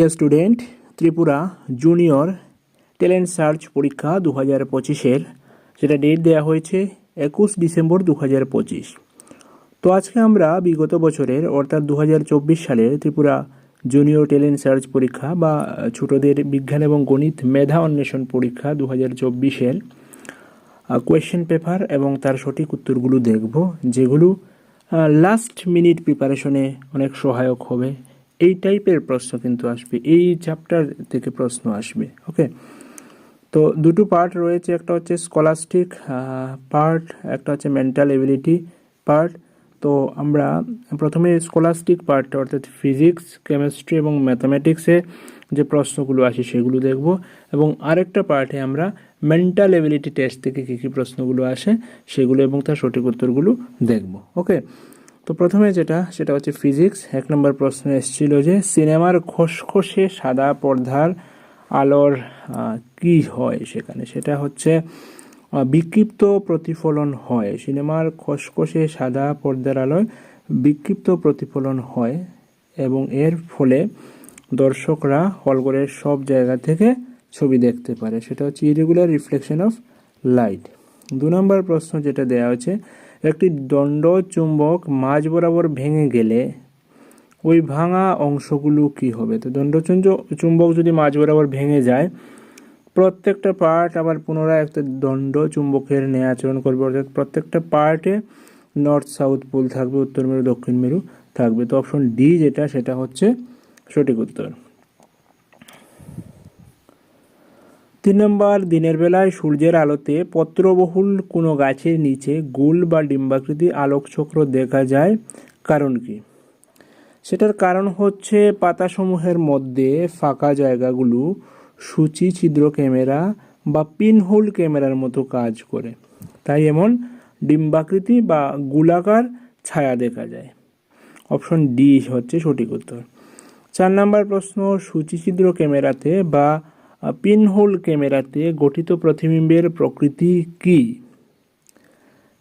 Dear student Tripura junior talent search পরীক্ষা দু হাজার পঁচিশের। সেটা ডেট দেওয়া হয়েছে একুশ ডিসেম্বর দু হাজার পঁচিশ। তো আজকে আমরা বিগত বছরের, অর্থাৎ দু হাজার চব্বিশ সালের ত্রিপুরা জুনিয়র ট্যালেন্ট সার্চ পরীক্ষা বা ছোটদের বিজ্ঞান এবং গণিত মেধা অন্বেষণ পরীক্ষা দু হাজার চব্বিশের কোয়েশ্চেন পেপার এবং তার সঠিক উত্তরগুলো দেখব, যেগুলো লাস্ট মিনিট প্রিপারেশনে অনেক সহায়ক হবে। এই টাইপের প্রশ্ন কিন্তু আসবে, এই চ্যাপ্টার থেকে প্রশ্ন আসবে ওকে তো দুটো পার্ট রয়েছে, একটা হচ্ছে স্কলাস্টিক পার্ট একটা হচ্ছে মেন্টাল এবিলিটি পার্ট তো আমরা প্রথমে স্কলাস্টিক পার্টটা অর্থাৎ ফিজিক্স কেমিস্ট্রি এবং ম্যাথামেটিক্সে যে প্রশ্নগুলো আসে সেগুলো দেখব। এবং আরেকটা পার্টে আমরা মেন্টাল এবিলিটি টেস্ট থেকে কী কী প্রশ্নগুলো আসে সেগুলো এবং তার সঠিক উত্তরগুলো দেখব ওকে তো প্রথমে যেটা, সেটা হচ্ছে ফিজিক্স। এক নম্বর প্রশ্ন এসেছিল যে, সিনেমার খসখসে সাদা পর্দার আলোর কি হয় সেখানে? সেটা হচ্ছে বিক্ষিপ্ত প্রতিফলন হয়। সিনেমার খসখসে সাদা পর্দার আলোয় বিক্ষিপ্ত প্রতিফলন হয় এবং এর ফলে দর্শকরা হলঘরের সব জায়গা থেকে ছবি দেখতে পারে। সেটা হচ্ছে ইরেগুলার রিফ্লেকশন অফ লাইট দু নম্বর প্রশ্ন যেটা দেওয়া হচ্ছে একটি দণ্ড চুম্বক মাঝ বরাবর ভেঙে গেলে ওই ভাঙা অংশগুলো কি হবে? তো দণ্ডচুঞ্জ চুম্বক যদি মাঝ বরাবর ভেঙে যায়, প্রত্যেকটা পার্ট আবার পুনরায় একটা দণ্ড চুম্বকের ন্যায় আচরণ করবে, অর্থাৎ প্রত্যেকটা পার্টে নর্থ সাউথ পোল থাকবে, উত্তর মেরু, দক্ষিণ মেরু থাকবে। তো অপশন ডি যেটা, সেটা হচ্ছে সঠিক উত্তর। তিন নম্বর, দিনের বেলায় সূর্যের আলোতে পত্রবহুল কোনো গাছের নিচে গোল বা ডিম্বাকৃতি আলোকচক্র দেখা যায়। কারণ কি? সেটার কারণ হচ্ছে পাতাসমূহের মধ্যে ফাঁকা জায়গাগুলো, সূচি, ছিদ্র ক্যামেরা বা পিনহোল ক্যামেরার মতো কাজ করে। তাই এমন ডিম্বাকৃতি বা গোলাকার ছায়া দেখা যায়। অপশন ডি হচ্ছে সঠিক উত্তর। চার নম্বর প্রশ্ন সূচিছিদ্র ক্যামেরাতে বা পিনহোল ক্যামেরাতে গঠিত প্রতিবিম্বের প্রকৃতি কি?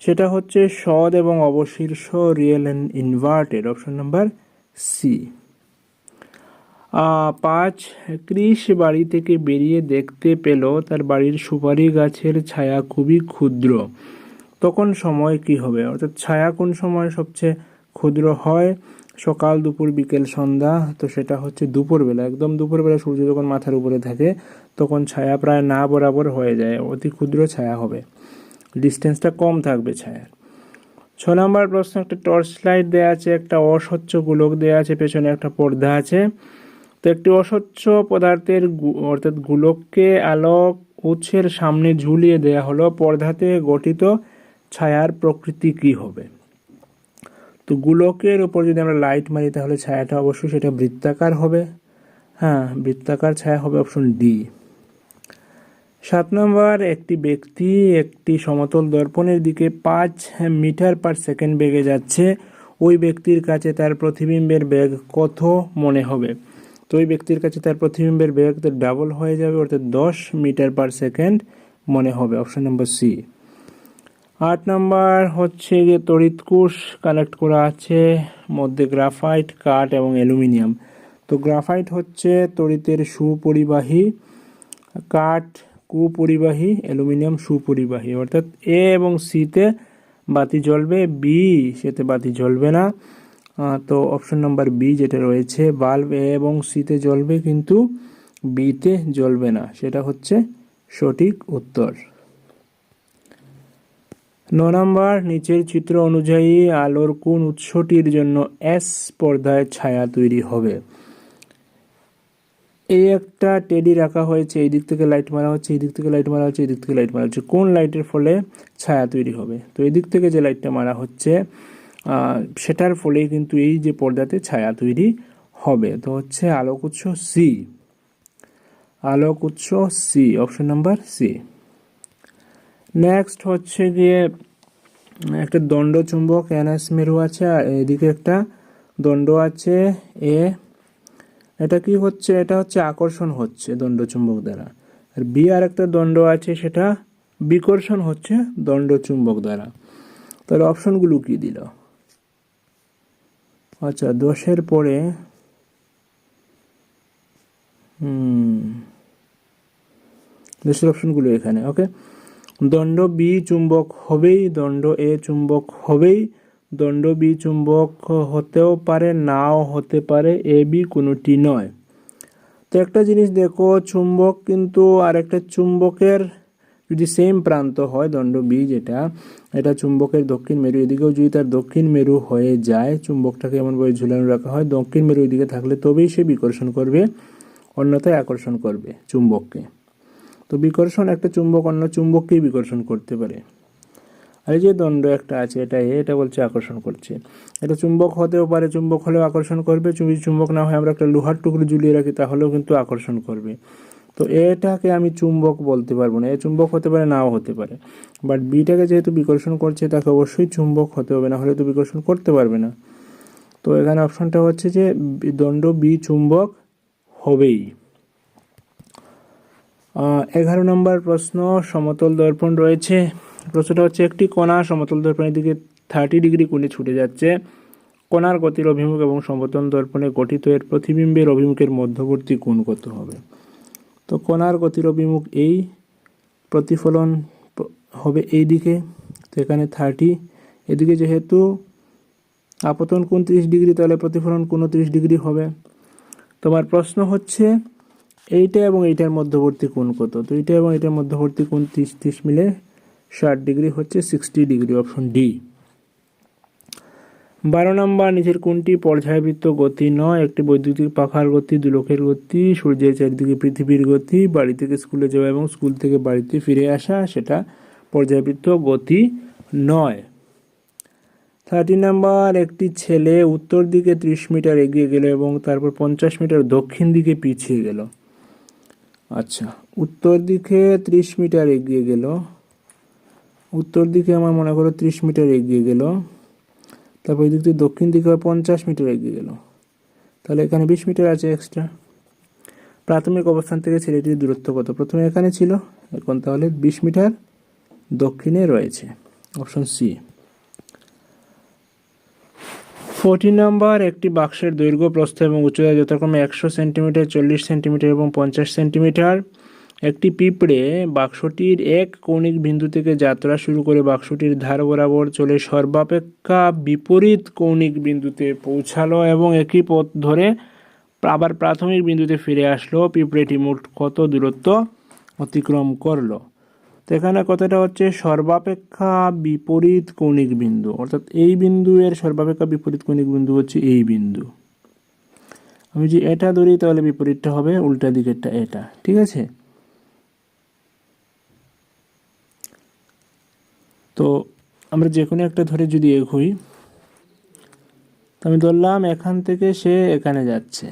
সেটা হচ্ছে সদ এবং অবশীর্ষ real and inverted option number C পাঁচ ক্রিস বাড়ি থেকে বেরিয়ে দেখতে পেল তার বাড়ির সুপারি গাছের ছায়া খুবই ক্ষুদ্র। তখন সময় কি হবে? অর্থাৎ ছায়া কোন সময় সবচেয়ে ক্ষুদ্র হয়? সকাল, দুপুর, বিকেল, সন্ধ্যা, তো সেটা হচ্ছে দুপুরবেলা। একদম দুপুরবেলা সূর্য যখন মাথার উপরে থাকে, তখন ছায়া প্রায় না বরাবর হয়ে যায়, অতি ক্ষুদ্র ছায়া হবে। ডিস্টেন্সটা কম থাকবে ছায়ার। ছ নম্বর প্রশ্ন, একটা টর্চ লাইট দেওয়া আছে, একটা অস্বচ্ছ গোলক দেওয়া আছে, পেছনে একটা পর্দা আছে। তো একটি অস্বচ্ছ পদার্থের অর্থাৎ গোলককে আলোক উৎসের সামনে ঝুলিয়ে দেয়া হলো। পর্দাতে গঠিত ছায়ার প্রকৃতি কি হবে? তো গোলকের উপর যদি আমরা লাইট মারি, তাহলে ছায়াটা অবশ্যই সেটা বৃত্তাকার হবে। হ্যাঁ বৃত্তাকার ছায়া হবে অপশন ডি সাত নম্বর, একটি ব্যক্তি একটি সমতল দর্পণের দিকে পাঁচ মিটার পার সেকেন্ড বেগে যাচ্ছে। ওই ব্যক্তির কাছে তার প্রতিবিম্বের বেগ কত মনে হবে? তো ওই ব্যক্তির কাছে তার প্রতিবিম্বের বেগ তো ডাবল হয়ে যাবে, অর্থাৎ দশ মিটার পার সেকেন্ড মনে হবে অপশন নম্বর সি আট নাম্বার হচ্ছে যে তড়িৎকুশ কালেক্ট করা আছে, মধ্যে গ্রাফাইট কাঠ এবং অ্যালুমিনিয়াম তো গ্রাফাইট হচ্ছে তড়িতের সুপরিবাহী, কাঠ কুপরিবাহী অ্যালুমিনিয়াম সুপরিবাহী। অর্থাৎ এ এবং সিতে বাতি জ্বলবে বি সেতে বাতি জ্বলবে না। তো অপশন নাম্বার বি যেটা রয়েছে বাল্ব এ এবং সিতে জ্বলবে কিন্তু বিতে জ্বলবে না। সেটা হচ্ছে সঠিক উত্তর। ন নম্বর, নিচের চিত্র অনুযায়ী আলোর কোন উৎসটির জন্য এস পর্দায় ছায়া তৈরি হবে? এই একটা টেডি রাখা হয়েছে, এই দিক থেকে লাইট মারা হচ্ছে, এই দিক থেকে লাইট মারা হচ্ছে, এই দিক থেকে লাইট মারা হচ্ছে। কোন লাইটের ফলে ছায়া তৈরি হবে? তো এই দিক থেকে যে লাইটটা মারা হচ্ছে সেটার ফলেই কিন্তু এই যে পর্দাতে ছায়া তৈরি হবে। তো হচ্ছে আলোক উৎস সি আলোক উৎস C option number C next হচ্ছে গিয়ে, একটা দণ্ড চুম্বক এনএস মেরু আছে, আর এদিকে একটা দণ্ড আছে এ এটা কি হচ্ছে? এটা হচ্ছে আকর্ষণ হচ্ছে দণ্ড চুম্বক দ্বারা। আর বি আর একটা দণ্ড আছে, সেটা বিকর্ষণ হচ্ছে দণ্ড চুম্বক দ্বারা। তাহলে অপশনগুলো কি দিল? আচ্ছা দশের পরে, হুম, দেশের অপশনগুলো এখানে ওকে দণ্ড বি চুম্বক হবেই, দণ্ড এ চুম্বক হবেই। দণ্ড বি চুম্বক হতেও পারে, নাও হতে পারে, এ বি কোনোটি নয়। তো একটা জিনিস দেখো, চুম্বক কিন্তু আরেকটা চুম্বকের যদি সেম প্রান্ত হয়, দণ্ড বি যেটা, এটা চুম্বকের দক্ষিণ মেরু। এদিকেও যদি তার দক্ষিণ মেরু হয়ে যায়, চুম্বকটাকে এমনভাবে ঝুলানো রাখা হয়, দক্ষিণ মেরু এদিকে থাকলে তবেই সে বিকর্ষণ করবে, অন্যথায় আকর্ষণ করবে চুম্বককে। তো বিকর্ষণ একটা চুম্বক অন্য চুম্বককেই বিকর্ষণ করতে পারে। আর এই যে দণ্ড একটা আছে, এটা এটা বলছে আকর্ষণ করছে। এটা চুম্বক হতেও পারে, চুম্বক হলেও আকর্ষণ করবে। যদি চুম্বক না হয়, আমরা একটা লোহার টুকরো ঝুলিয়ে রাখি, তাহলেও কিন্তু আকর্ষণ করবে। তো এটাকে আমি চুম্বক বলতে পারব না। এ চুম্বক হতে পারে, নাও হতে পারে। বাট বিটাকে যেহেতু বিকর্ষণ করছে, তাকে অবশ্যই চুম্বক হতে হবে, না হলে তো বিকর্ষণ করতে পারবে না। তো এখানে অপশনটা হচ্ছে যে, দণ্ড বি চুম্বক হবেই। এগারো নম্বর প্রশ্ন, সমতল দর্পণ রয়েছে। প্রশ্নটা হচ্ছে, একটি কণা সমতল দর্পণের দিকে থার্টি ডিগ্রি কোণে ছুটে যাচ্ছে। কণার গতির অভিমুখ এবং সমতল দর্পণে গঠিত এর প্রতিবিম্বের অভিমুখের মধ্যবর্তী কোণ কত হবে? তো কণার গতির অভিমুখ এই, প্রতিফলন হবে এই দিকে তো এখানে থার্টি এদিকে যেহেতু আপতন কোণ ত্রিশ ডিগ্রি তাহলে প্রতিফলন কোণ ত্রিশ ডিগ্রি হবে। তোমার প্রশ্ন হচ্ছে এইটা এবং এইটার মধ্যবর্তী কোণ কত? তো এইটা এবং এইটার মধ্যবর্তী কোণ ত্রিশ ত্রিশ মিলে ষাট ডিগ্রি হচ্ছে সিক্সটি ডিগ্রি অপশন ডি বারো নম্বর, নিচের কোনটি পর্যায়বৃত্ত গতি নয়, একটি বৈদ্যুতিক পাখার গতি দুলকের গতি, সূর্যের চারিদিকে পৃথিবীর গতি, বাড়ি থেকে স্কুলে যাওয়া এবং স্কুল থেকে বাড়িতে ফিরে আসা, সেটা পর্যায়বৃত্ত গতি নয়। থার্টি নাম্বার, একটি ছেলে উত্তর দিকে ত্রিশ মিটার এগিয়ে গেল এবং তারপর পঞ্চাশ মিটার দক্ষিণ দিকে পিছিয়ে গেল। আচ্ছা উত্তর দিকে ত্রিশ মিটার এগিয়ে গেল। উত্তর দিকে আমার মনে করো ত্রিশ মিটার এগিয়ে গেল। তারপর এই দিক থেকে দক্ষিণ দিকে পঞ্চাশ মিটার এগিয়ে গেল। তাহলে এখানে বিশ মিটার আছে এক্সট্রা প্রাথমিক অবস্থান থেকে ছেলেটির দূরত্ব কত? প্রথমে এখানে ছিল। এখন তাহলে বিশ মিটার দক্ষিণে রয়েছে। অপশন সি ফোরটিন নাম্বার একটি বাক্সের দৈর্ঘ্য, প্রস্থ এবং উচ্চতা যথাক্রমে একশো সেন্টিমিটার, চল্লিশ সেন্টিমিটার এবং পঞ্চাশ সেন্টিমিটার। একটি পিঁপড়ে বাক্সটির এক কৌণিক বিন্দু থেকে যাত্রা শুরু করে বাক্সটির ধার বরাবর চলে সর্বাপেক্ষা বিপরীত কৌণিক বিন্দুতে পৌঁছালো এবং একই পথ ধরে আবার প্রাথমিক বিন্দুতে ফিরে আসলো। পিঁপড়েটি মোট কত দূরত্ব অতিক্রম করল? তো এখানে কথাটা হচ্ছে সর্বাপেক্ষা বিপরীত কৌণিক বিন্দু। অর্থাৎ এই বিন্দু এর সর্বাপেক্ষা বিপরীত কৌণিক বিন্দু হচ্ছে এই বিন্দু। আমি যে এটা ধরি, তাহলে বিপরীতটা হবে উল্টা দিকেরটা এটা। ঠিক আছে? তো আমরা যে কোনো একটা ধরে যদি এগোই, তো আমি ধরলাম এখান থেকে সে এখানে যাচ্ছে।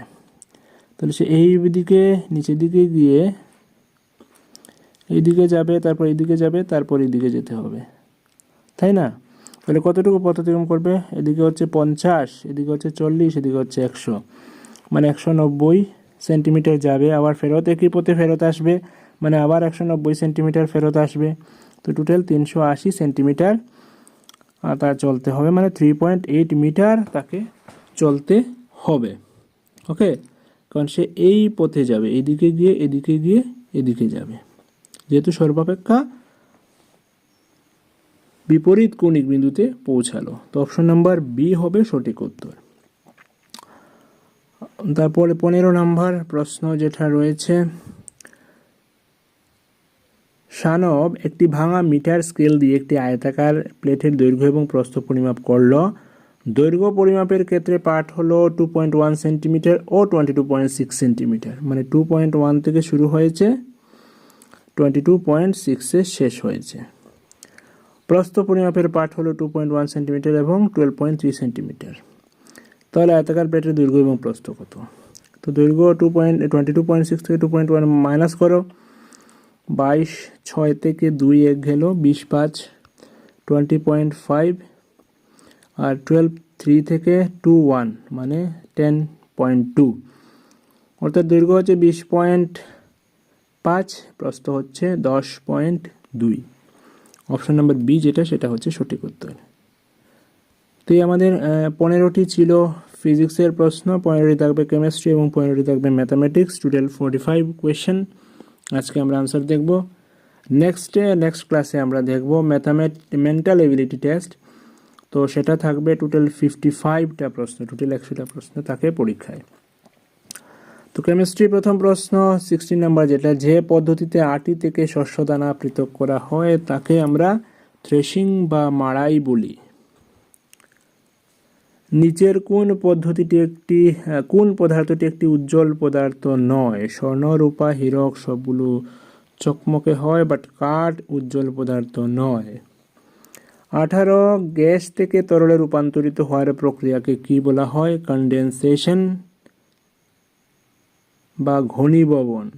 তাহলে সে এই দিকে, নিচের দিকে গিয়ে এইদিকে যাবে, তারপর এইদিকে যাবে, তারপর এইদিকে যেতে হবে। তাই না? তাহলে কতটুকু পথ অতিক্রম করবে? এদিকে হচ্ছে পঞ্চাশ, এদিকে হচ্ছে চল্লিশ, এদিকে হচ্ছে একশো। মানে একশো নব্বই সেন্টিমিটার যাবে, আবার ফেরত, একই পথে ফেরত আসবে মানে আবার একশো নব্বই সেন্টিমিটার ফেরত আসবে। তো টোটাল তিনশো আশি সেন্টিমিটার তার চলতে হবে মানে থ্রি পয়েন্ট এইট মিটার তাকে চলতে হবে। ওকে কারণ সে এই পথে যাবে, এদিকে গিয়ে এদিকে গিয়ে, এদিকে যাবে। যেহেতু সর্বাপেক্ষা বিপরীত কৌণিক বিন্দুতে পৌঁছালো। তো অপশন নাম্বার বি হবে সঠিক উত্তর। তারপরে পনেরো নাম্বার প্রশ্ন যেটা রয়েছে সানব একটি ভাঙা মিটার স্কেল দিয়ে একটি আয়তাকার প্লেটের দৈর্ঘ্য এবং প্রস্থ পরিমাপ করল। দৈর্ঘ্য পরিমাপের ক্ষেত্রে পাঠ হলো টু পয়েন্ট ওয়ান সেন্টিমিটার ও twenty two point six centimetre মানে টু পয়েন্ট ওয়ান থেকে শুরু হয়েছে টোয়েন্টি টু পয়েন্ট সিক্সে শেষ হয়েছে। প্রস্থ পরিমাপের পাঠ হলো টু পয়েন্ট ওয়ান সেন্টিমিটার এবং টুয়েলভ পয়েন্ট থ্রি সেন্টিমিটার। তাহলে আয়তাকার প্লেটের দৈর্ঘ্য এবং প্রস্থ কত? তো দৈর্ঘ্য two point, twenty two point six থেকে টু পয়েন্ট ওয়ান মাইনাস করো। বাইশ, ছয় থেকে দুই এক গেল, বিশ পাঁচ, টোয়েন্টি পয়েন্ট ফাইভ, আর টুয়েলভ থ্রি থেকে টু ওয়ান মানে টেন পয়েন্ট টু। অর্থাৎ দৈর্ঘ্য হচ্ছে বিশ পয়েন্ট পাঁচ প্রস্থ হচ্ছে দশ পয়েন্ট দুই। অপশন নাম্বার বি যেটা, সেটা হচ্ছে সঠিক উত্তর। তো এই আমাদের পনেরোটি ছিল ফিজিক্সের প্রশ্ন, পনেরোটি থাকবে কেমিস্ট্রি এবং পনেরোটি থাকবে mathematics. Total forty five question আজকে আমরা আনসার দেখব। নেক্সট নেক্সট ক্লাসে আমরা দেখব ম্যাথামেট মেন্টাল এবিলিটি টেস্ট তো সেটা থাকবে টোটাল ফিফটি ফাইভটা প্রশ্ন টোটাল একশোটা প্রশ্ন থাকে পরীক্ষায়। তো কেমিস্ট্রি প্রথম প্রশ্ন সিক্সটিন নাম্বার যেটা, যে পদ্ধতিতে আটি থেকে শস্য দানা পৃথক করা হয়, তাকে আমরা থ্রেশিং বা মাড়াই বলি। নিচের কোন পদ্ধতিটি একটি কোন পদার্থটি একটি উজ্জ্বল পদার্থ নয়? স্বর্ণ, রূপা, হীরক সবগুলো চকমকে হয় বাট কাঠ উজ্জ্বল পদার্থ নয়। আঠারো, গ্যাস থেকে তরলে রূপান্তরিত হওয়ার প্রক্রিয়াকে কি বলা হয়? কনডেনসেশন বা ঘনীভবন।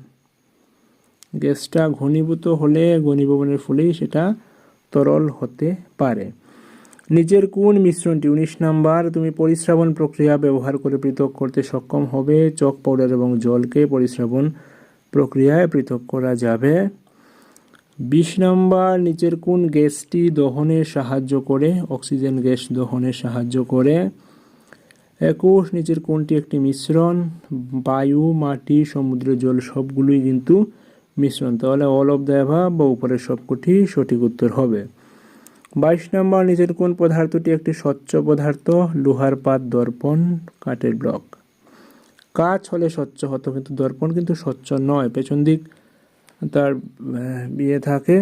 গ্যাসটা ঘনীভূত হলে ঘনীভবনের ফলেই সেটা তরল হতে পারে। নিচের কোন মিশ্রণটি? উনিশ নাম্বার, তুমি পরিশ্রাবণ প্রক্রিয়া ব্যবহার করে পৃথক করতে সক্ষম হবে। চক পাউডার এবং জলকে পরিশ্রাবণ প্রক্রিয়ায় পৃথক করা যাবে। বিশ নম্বর, নিচের কোন গ্যাসটি দহনে সাহায্য করে? অক্সিজেন গ্যাস দহনে সাহায্য করে। একুশ, নিচের কোনটি একটি মিশ্রণ, বায়ু, মাটি সমুদ্রের জল, সবগুলোই কিন্তু মিশ্রণ। তাহলে অল অফ দ্য অ্যাভাব বা উপরের সবকটি সঠিক উত্তর হবে। বাইশ নম্বর, নিচের কোন পদার্থটি একটি স্বচ্ছ পদার্থ, লোহার পাত, দর্পণ, কাঠের ব্লক। কাজ হলে স্বচ্ছ হতো, কিন্তু দর্পণ কিন্তু স্বচ্ছ নয়, পেছন দিক তার বিয়ে থাকে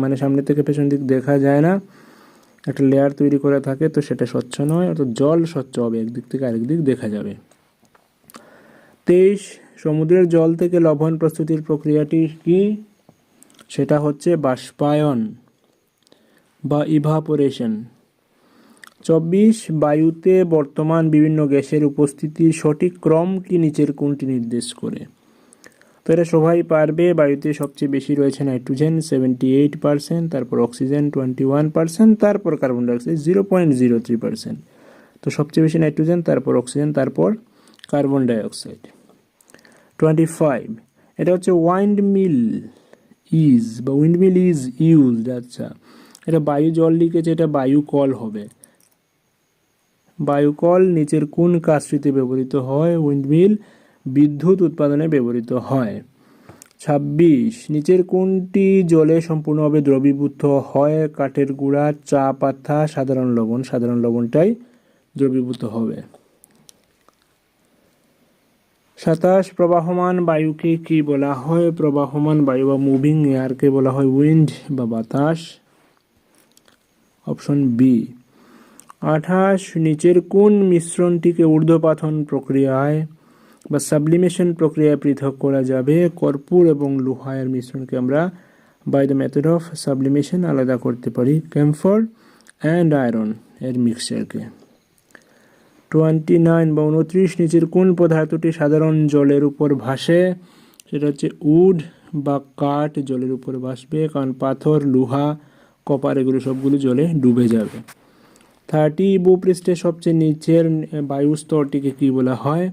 মানে সামনে থেকে পেছন দিক দেখা যায় না। একটা লেয়ার তৈরি করা থাকে, তো সেটা স্বচ্ছ নয়, অর্থাৎ জল স্বচ্ছ হবে, একদিক থেকে আরেক দিক দেখা যাবে। তেইশ, সমুদ্রের জল থেকে লবণ প্রস্তুতির প্রক্রিয়াটি কি? সেটা হচ্ছে বাষ্পায়ন বা ইভাপোরেশন চব্বিশ, বায়ুতে বর্তমান বিভিন্ন গ্যাসের উপস্থিতির সঠিক ক্রমটি নিচের কোনটি নির্দেশ করে? তো এটা সবাই পারবে, বায়ুতে সবচেয়ে বেশি রয়েছে নাইট্রোজেন সেভেন্টি এইট পার্সেন্ট তারপর অক্সিজেন টোয়েন্টি ওয়ান পার্সেন্ট তারপর carbon dioxide zero point zero three percent তো সবচেয়ে বেশি নাইট্রোজেন, তারপর অক্সিজেন, তারপর কার্বন ডাইঅক্সাইড টোয়েন্টি ফাইভ এটা হচ্ছে ওয়াইন্ড মিল ইজ বা উইন্ড মিল ইজ ইউজড আচ্ছা। এটা বায়ু জল লিখেছে, এটা বায়ু কল হবে। বায়ুকল নিচের কোন কাজটিতে ব্যবহৃত হয়? উইন্ডমিল বিদ্যুৎ উৎপাদনে ব্যবহৃত হয়। ছাব্বিশ, নিচের কোনটি জলে সম্পূর্ণভাবে দ্রবীভূত হয়? কাঠের গুঁড়া, চা, পাতা, সাধারণ লবণ, সাধারণ লবণটাই দ্রবীভূত হবে। সাতাশ, প্রবাহমান বায়ুকে কি বলা হয়? প্রবাহমান বায়ু বা মুভিং এয়ারকে বলা হয় উইন্ড বা বাতাস। অপশন বি, আঠাশ, নিচের কোন মিশ্রণটিকে ঊর্ধ্বপাথন প্রক্রিয়ায় বা সাবলিমেশন প্রক্রিয়ায় পৃথক করা যাবে। কর্পূর এবং লোহায়ের মিশ্রণকে আমরা by the method of sublimation আলাদা করতে পারি। ক্যাম্ফর অ্যান্ড আয়রন এর মিক্সচারকে টোয়েন্টি নাইন বা উনত্রিশ নিচের কোন পদার্থটি সাধারণ জলের উপর ভাসে? সেটা হচ্ছে উড বা কাঠ জলের উপর ভাসবে, কারণ পাথর, লোহা, কপার এগুলো সবগুলো জলে ডুবে যাবে। থার্টি ভূপৃষ্ঠের সবচেয়ে নিচের বায়ু স্তরটিকে কি বলা হয়?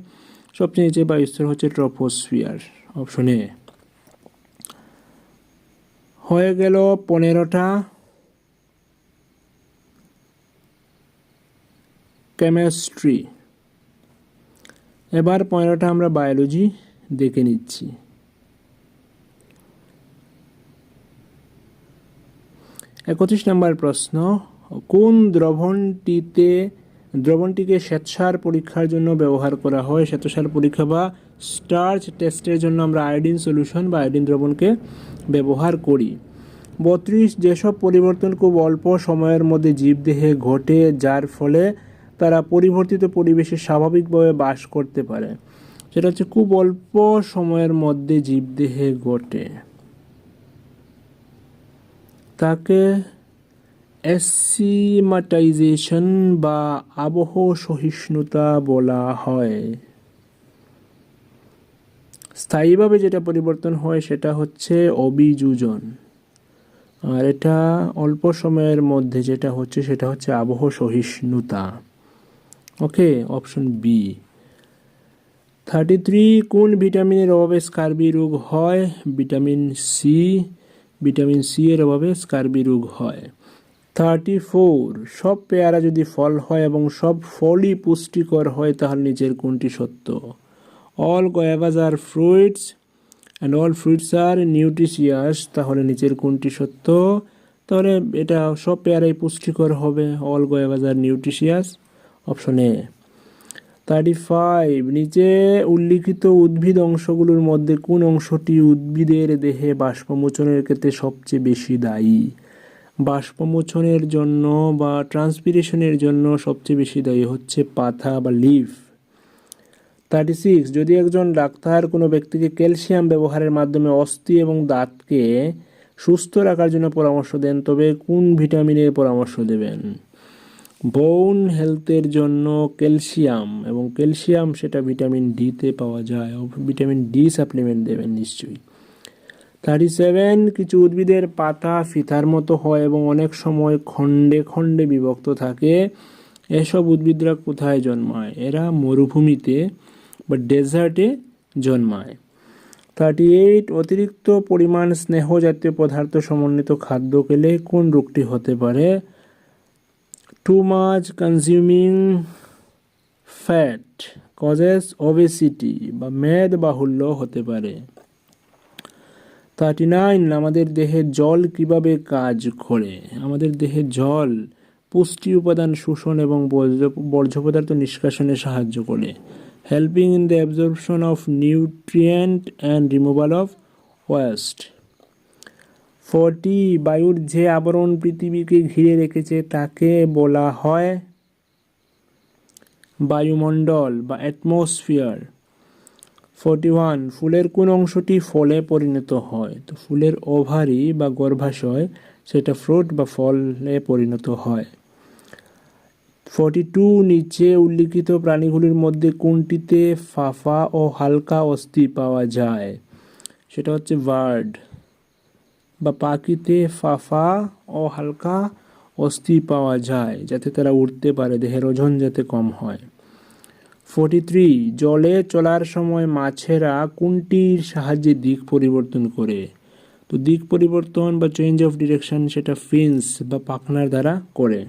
সবচেয়ে নিচে বায়ু স্তর হচ্ছে ট্রপোস্ফিয়ার, অপশন এ। হয়ে গেল পনেরোটা। কেমিস্ট্রি। এবার পনেরোটা আমরা বায়োলজি দেখে নিচ্ছি। একত্রিশ নম্বর প্রশ্ন, কোন দ্রবণটিতে দ্রবণটিকে শ্বেতসার পরীক্ষার জন্য ব্যবহার করা হয়। শ্বেতসার পরীক্ষা বা স্টার্চ টেস্টের জন্য আমরা আয়োডিন সলিউশন বা আয়োডিন দ্রবণকে ব্যবহার করি। বত্রিশ, যেসব পরিবর্তন খুব অল্প সময়ের মধ্যে জীবদেহে ঘটে, যার ফলে তারা পরিবর্তিত পরিবেশে স্বাভাবিকভাবে বাস করতে পারে। সেটা হচ্ছে খুব অল্প সময়ের মধ্যে জীবদেহে ঘটে। তাকে অ্যাসিমাটাইজেশন বা আবহ সহিষ্ণুতা বলা হয়। স্থায়ীভাবে যেটা পরিবর্তন হয় সেটা হচ্ছে অভিযোজন। আর এটা অল্প সময়ের মধ্যে যেটা হচ্ছে সেটা হচ্ছে আবহ সহিষ্ণুতা। Okay, option B thirty three, কোন ভিটামিনের অভাবে স্কার্বি রোগ হয়? ভিটামিন সি ভিটামিন সি এর অভাবে স্কার্বি রোগ হয়। থার্টি ফোর সব পেয়ারা যদি ফল হয় এবং সব ফলই পুষ্টিকর হয়, তাহলে নিচের কোনটি সত্য? All guavas are fruits and all fruits are nutritious তাহলে নিচের কোনটি সত্য? তাহলে এটা সব পেয়ারাই পুষ্টিকর হবে all guavas are nutritious option A thirty five নিচে উল্লিখিত উদ্ভিদ অংশগুলোর মধ্যে কোন অংশটি উদ্ভিদের দেহে বাষ্পমোচনের ক্ষেত্রে সবচেয়ে বেশি দায়ী? বাষ্পমোচনের জন্য বা ট্রান্সপিরেশনের জন্য সবচেয়ে বেশি দায়ী হচ্ছে পাতা বা লিফ থার্টি সিক্স যদি একজন ডাক্তার কোনো ব্যক্তিকে ক্যালসিয়াম ব্যবহারের মাধ্যমে অস্থি এবং দাঁতকে সুস্থ রাখার জন্য পরামর্শ দেন, তবে কোন ভিটামিনের পরামর্শ দেবেন? বোন হেলথের জন্য ক্যালসিয়াম, এবং ক্যালসিয়াম সেটা ভিটামিন ডিতে পাওয়া যায়। ভিটামিন ডি সাপ্লিমেন্ট দেবেন নিশ্চয়ই। থার্টি সেভেন কিছু উদ্ভিদের পাতা ফিতার মতো হয় এবং অনেক সময় খণ্ডে খণ্ডে বিভক্ত থাকে। এসব উদ্ভিদরা কোথায় জন্মায়? এরা মরুভূমিতে বা ডেজার্টে জন্মায়। থার্টি এইট অতিরিক্ত পরিমাণ স্নেহ জাতীয় পদার্থ সমন্বিত খাদ্য খেলে কোন রোগটি হতে পারে? Too much consuming fat causes obesity বা মেদ বাহুল্য হতে পারে। থার্টি নাইন আমাদের দেহে জল কীভাবে কাজ করে? আমাদের দেহে জল পুষ্টি উপাদান, শোষণ এবং বর্জ্য বর্জ্য পদার্থ নিষ্কাশনে সাহায্য করে। Helping in the absorption of nutrient and removal of waste forty বায়ুর যে আবরণ পৃথিবীকে ঘিরে রেখেছে তাকে বলা হয় বায়ুমণ্ডল বা অ্যাটমসফিয়ার ফোরটি ওয়ান, ফুলের কোন অংশটি ফলে পরিণত হয়? তো ফুলের ওভারি বা গর্ভাশয়, সেটা ফ্রুট বা ফলে পরিণত হয়। ফর্টি টু, নিচে উল্লিখিত প্রাণীগুলির মধ্যে কোনটিতে ফাফা ও হালকা অস্থি পাওয়া যায়? সেটা হচ্ছে বার্ড বা পাখিতে ফাফা ও হালকা অস্থি পাওয়া যায়, যাতে তারা উঠতে পারে, দেহের ওজন যাতে কম হয়। ফোর্টি থ্রি, জলে চলার সময় মাছেরা কোনটির সাহায্যে দিক পরিবর্তন করে। তো দিক পরিবর্তন বা চেঞ্জ অফ ডিরেকশন সেটা ফিন্স বা পাখনার দ্বারা করে।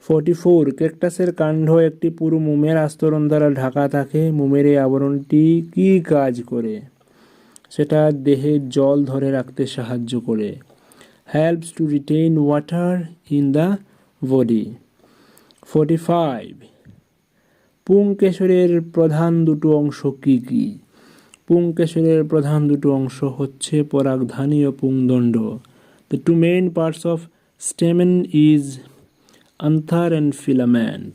ফোর্টি ফোর ক্যাকটাসের কাণ্ড একটি পুরো মোমের আস্তরণ দ্বারা ঢাকা থাকে। মোমের এই আবরণটি কী কাজ করে? সেটা দেহে জল ধরে রাখতে সাহায্য করে। Helps to retain water in the body forty five পুংকেশরের প্রধান দুটো অংশ কি কি? পুংকেশরের প্রধান দুটো অংশ হচ্ছে পরাগধানী ও পুংদণ্ড। The two main parts of stamen is anther and filament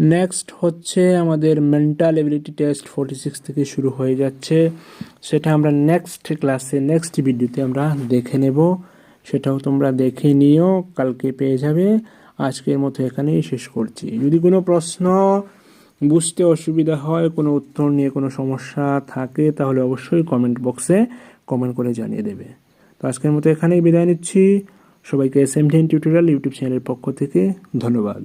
next হচ্ছে আমাদের mental ability test forty six থেকে শুরু হয়ে যাচ্ছে। সেটা আমরা নেক্সট ক্লাসে নেক্সট ভিডিওতে আমরা দেখে নেব। সেটাও তোমরা দেখে নিও, কালকে পেয়ে যাবে। আজকের মতো এখানেই শেষ করছি। যদি কোনো প্রশ্ন বুঝতে অসুবিধা হয়, কোনো উত্তর নিয়ে কোনো সমস্যা থাকে, তাহলে অবশ্যই কমেন্ট বক্সে কমেন্ট করে জানিয়ে দেবে। তো আজকের মতো এখানেই বিদায় নিচ্ছি। সবাইকে এস এম টিউটোরিয়াল ইউটিউব চ্যানেলের পক্ষ থেকে ধন্যবাদ।